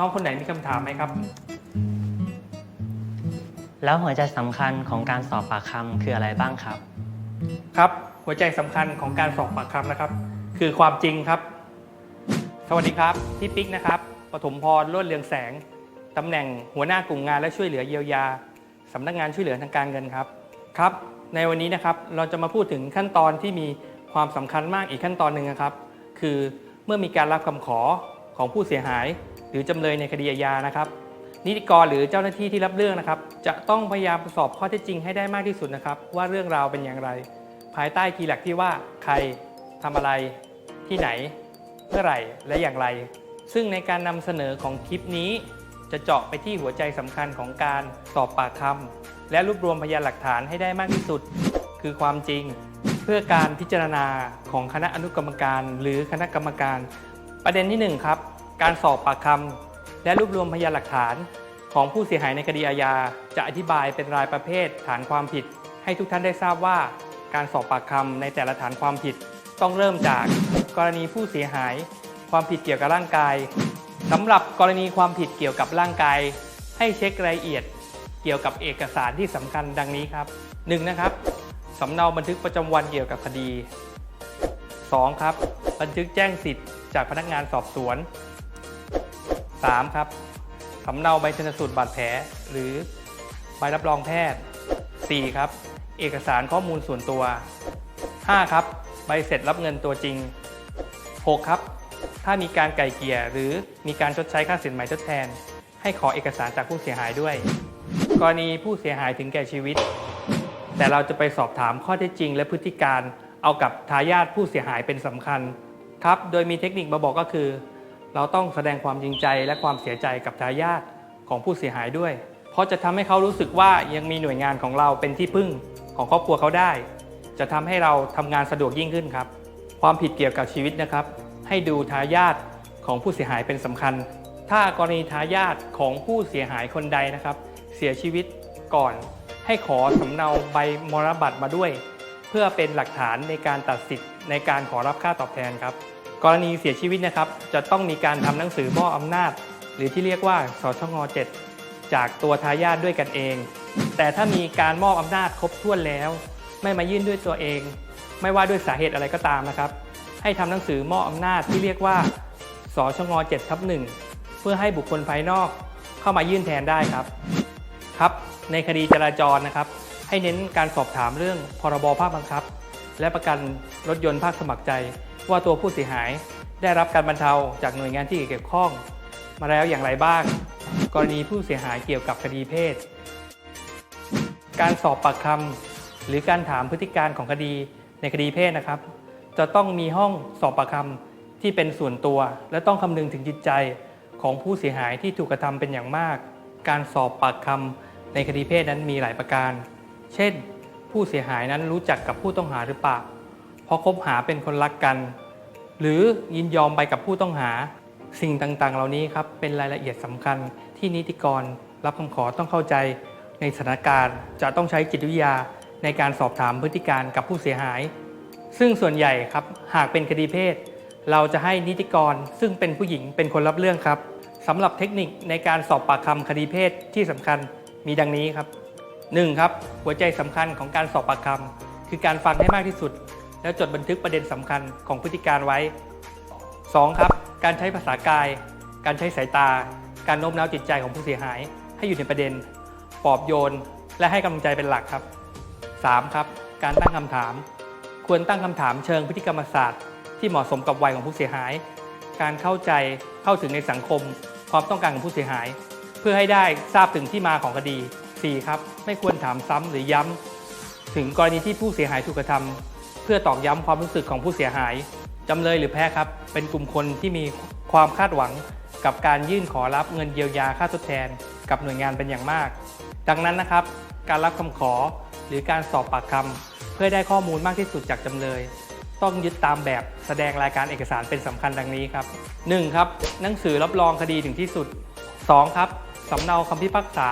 น้องคนไหนมีคำถามไหมครับ แล้วหัวใจสำคัญของการสอบปากคำคืออะไรบ้างครับ ครับหัวใจสำคัญของการสอบปากคำนะครับ คือความจริงครับ สวัสดีครับพี่ปิ๊กนะครับปฐมพรโลดเรืองแสงตำแหน่งหัวหน้ากลุ่มงานและช่วยเหลือเยียวยาสำนักงานช่วยเหลือทางการเงินครับครับ ในวันนี้นะครับเราจะมาพูดถึงขั้นตอนที่มีความสำคัญมากอีกขั้นตอนหนึ่งนะครับ คือเมื่อมีการรับคำขอของผู้เสียหาย หรือจำเลยในคดีอาญานะครับ นิติกรหรือเจ้าหน้าที่ที่รับเรื่องนะครับ จะต้องพยายามสอบข้อเท็จจริงให้ได้มากที่สุดนะครับ ว่าเรื่องราวเป็นอย่างไร ภายใต้คีย์หลักที่ว่าใครทำอะไรที่ไหนเมื่อไหร่และอย่างไร ซึ่งในการนำเสนอของคลิปนี้จะเจาะไปที่หัวใจสำคัญของการสอบปากคำและรวบรวมพยานหลักฐานให้ได้มากที่สุด คือความจริง เพื่อการพิจารณาของคณะอนุกรรมการ หรือคณะกรรมการ ประเด็นที่หนึ่งครับ การสอบปากคำและรวบรวมพยานหลักฐานของผู้เสียหายในคดีอาญาจะอธิบายเป็นรายประเภทฐานความผิด ให้ทุกท่านได้ทราบว่า การสอบปากคำในแต่ละฐานความผิด ต้องเริ่มจากกรณีผู้เสียหาย ความผิดเกี่ยวกับร่างกายสำหรับกรณีความผิดเกี่ยวกับร่างกาย ให้เช็ครายละเอียด เกี่ยวกับเอกสารที่สำคัญดังนี้ครับ 1. นะครับสำเนาบันทึกประจำวันเกี่ยวกับคดี 2. ครับ บันทึกแจ้งสิทธิ์จากพนักงานสอบสวน 3. ครับสำเนาใบชนสูตรบาดแผล หรือใบรับรองแพทย์ 4. ครับ เอกสารข้อมูลส่วนตัว 5. ครับ ใบเสร็จรับเงินตัวจริง 6. ครับ ถ้ามีการไก่เกี่ยหรือมีการชดใช้ค่าสินไหมทดแทน ให้ขอเอกสารจากผู้เสียหายด้วย กรณีผู้เสียหายถึงแก่ชีวิต แต่เราจะไปสอบถามข้อเท็จจริง และพฤติการเอากับทายาทผู้เสียหายเป็นสำคัญครับ โดยมีเทคนิคมาบอกก็คือ เราต้องแสดงความจริงใจและความเสียใจกับทายาทของผู้เสียหายด้วย เพราะจะทำให้เขารู้สึกว่ายังมีหน่วยงานของเราเป็นที่พึ่งของครอบครัวเขาได้ จะทำให้เราทำงานสะดวกยิ่งขึ้นครับ ความผิดเกี่ยวกับชีวิตนะครับ ให้ดูทายาทของผู้เสียหายเป็นสำคัญ ถ้ากรณีทายาทของผู้เสียหายคนใดนะครับ เสียชีวิตก่อน ให้ขอสำเนาใบมรบัตรมาด้วย เพื่อเป็นหลักฐานในการตัดสิทธิ์ในการขอรับค่าตอบแทนครับ กรณีเสียชีวิตนะครับจะต้องมีการทำหนังสือมอบอำนาจ หรือที่เรียกว่าสชง7จากตัวทายาทด้วยกันเอง แต่ถ้ามีการมอบอำนาจครบถ้วนแล้ว ไม่มายื่นด้วยตัวเอง ไม่ว่าด้วยสาเหตุอะไรก็ตามนะครับ ให้ทำหนังสือมอบอำนาจที่เรียกว่าสชง7ทับ1เพื่อให้บุคคลภายนอกเข้ามายื่นแทนได้ครับครับในคดีจราจรนะครับ ให้เน้นการสอบถามเรื่องพรบภาคบังคับ และประกันรถยนต์ภาคสมัครใจ ว่าตัวผู้เสียหายได้รับการบรรเทาจากหน่วยงานที่เกี่ยวข้อง มาแล้วอย่างไรบ้าง กรณีผู้เสียหายเกี่ยวกับคดีเพศ การสอบปากคำหรือการถามพฤติการของคดีในคดีเพศนะครับ จะต้องมีห้องสอบปากคำที่เป็นส่วนตัว และต้องคำนึงถึงจิตใจของผู้เสียหายที่ถูกกระทำเป็นอย่างมาก การสอบปากคำในคดีเพศนั้นมีหลายประการ เช่น ผู้เสียหายนั้นรู้จักกับผู้ต้องหาหรือเปล่า พราะคบหาเป็นคนรักกัน หรือยินยอมไปกับผู้ต้องหาสิ่งต่างๆ เหล่านี้ครับเป็นรายละเอียดสำคัญที่นิติกรรับคำขอต้องเข้าใจในสถานการณ์ จะต้องใช้จิตวิทยาในการสอบถามพฤติการกับผู้เสียหาย ซึ่งส่วนใหญ่ครับหากเป็นคดีเพศ เราจะให้นิติกรซึ่งเป็นผู้หญิงเป็นคนรับเรื่องครับสำหรับเทคนิคในการสอบปากคำคดีเพศที่สำคัญมีดังนี้ครับ 1. ครับหัวใจสำคัญของการสอบปากคำคือการฟังให้มากที่สุด แล้วจดบันทึกประเด็นสำคัญของพฤติการไว้ 2. ครับ การใช้ภาษากาย การใช้สายตา การโน้มน้าวจิตใจของผู้เสียหาย ให้อยู่ในประเด็น ปลอบโยน และให้กำลังใจเป็นหลักครับ 3. ครับ การตั้งคำถาม ควรตั้งคำถามเชิงพฤติกรรมศาสตร์ ที่เหมาะสมกับวัยของผู้เสียหาย การเข้าใจเข้าถึงในสังคม ความต้องการของผู้เสียหาย เพื่อให้ได้ทราบถึงที่มาของคดี 4. ครับ ไม่ควรถามซ้ำหรือย้ำถึงกรณีที่ผู้เสียหายถูกกระทำเพื่อตอกย้ำความรู้สึกของผู้เสียหายจำเลยหรือแพ้ครับ เป็นกลุ่มคนที่มีความคาดหวังกับการยื่นขอรับเงินเยียวยาค่าทดแทน กับหน่วยงานเป็นอย่างมาก ดังนั้นนะครับ การรับคำขอหรือการสอบปากคำเพื่อได้ข้อมูลมากที่สุดจากจำเลย ต้องยึดตามแบบแสดงรายการเอกสารเป็นสำคัญดังนี้ครับ 1. ครับหนังสือรับรองคดีถึงที่สุด 2. ครับสำเนาคำพิพากษา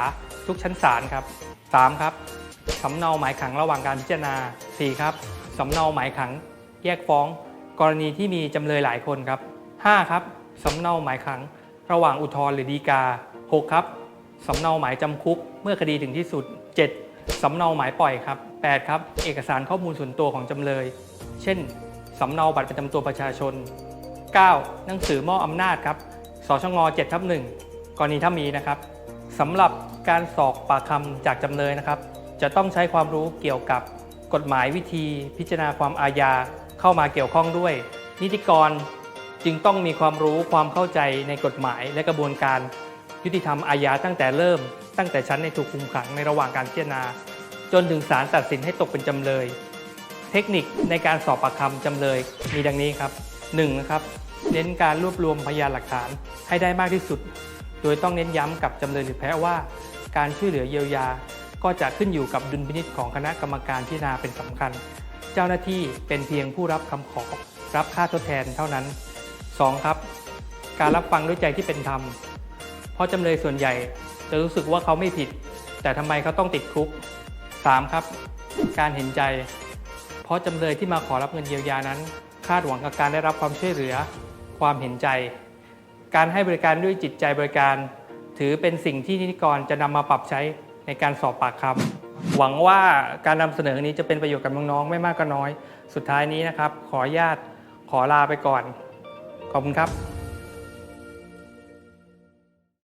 ทุกชั้นศาลครับ 3. ครับสำเนาหมายขังระหว่างการพิจารณา 4. ครับ สำเนาหมายขัง แยกฟ้อง กรณีที่มีจำเลยหลายคนครับ 5. ครับสำเนาหมายขัง ระหว่างอุทธรณ์หรือฎีกา 6 ครับสำเนาหมายจำคุก เมื่อคดีถึงที่สุด 7. สำเนาหมายปล่อยครับ 8 ครับเอกสารข้อมูลส่วนตัวของจำเลย เช่นสำเนาบัตรประจำตัวประชาชน 9. หนังสือมอบอำนาจครับสชง7ทับ1กรณีถ้ามีนะครับสำหรับการสอบปากคำจากจำเลยนะครับ จะต้องใช้ความรู้เกี่ยวกับ กฎหมายวิธีพิจารณาความอาญาเข้ามาเกี่ยวข้องด้วย นิติกรจึงต้องมีความรู้ความเข้าใจในกฎหมายและกระบวนการยุติธรรมอาญาตั้งแต่เริ่ม ตั้งแต่ชั้นในถูกคุมขังในระหว่างการพิจารณา จนถึงศาลตัดสินให้ตกเป็นจำเลย เทคนิคในการสอบปากคำจำเลยมีดังนี้ครับ 1. นะครับเน้นการรวบรวมพยานหลักฐานให้ได้มากที่สุด โดยต้องเน้นย้ำกับจำเลยหรือแพ้ว่า การช่วยเหลือเยียวยา ก็จะขึ้นอยู่กับดุลพินิจของคณะกรรมการพิจารณาเป็นสำคัญ เจ้าหน้าที่เป็นเพียงผู้รับคำขอ รับค่าทดแทนเท่านั้น 2. ครับ การรับฟังด้วยใจที่เป็นธรรม เพราะจำเลยส่วนใหญ่จะรู้สึกว่าเขาไม่ผิด แต่ทำไมเขาต้องติดคุก 3. ครับ การเห็นใจ เพราะจำเลยที่มาขอรับเงินเยียวยานั้น คาดหวังกับการได้รับความช่วยเหลือ ความเห็นใจ การให้บริการด้วยจิตใจบริการ ถือเป็นสิ่งที่นิติกรจะนำมาปรับใช้ ในการสอบปากคำหวังว่าการนำเสนอนี้จะเป็นประโยชน์กับน้องๆไม่มากก็น้อย สุดท้ายนี้นะครับ ขออนุญาตขอลาไปก่อน ขอบคุณครับ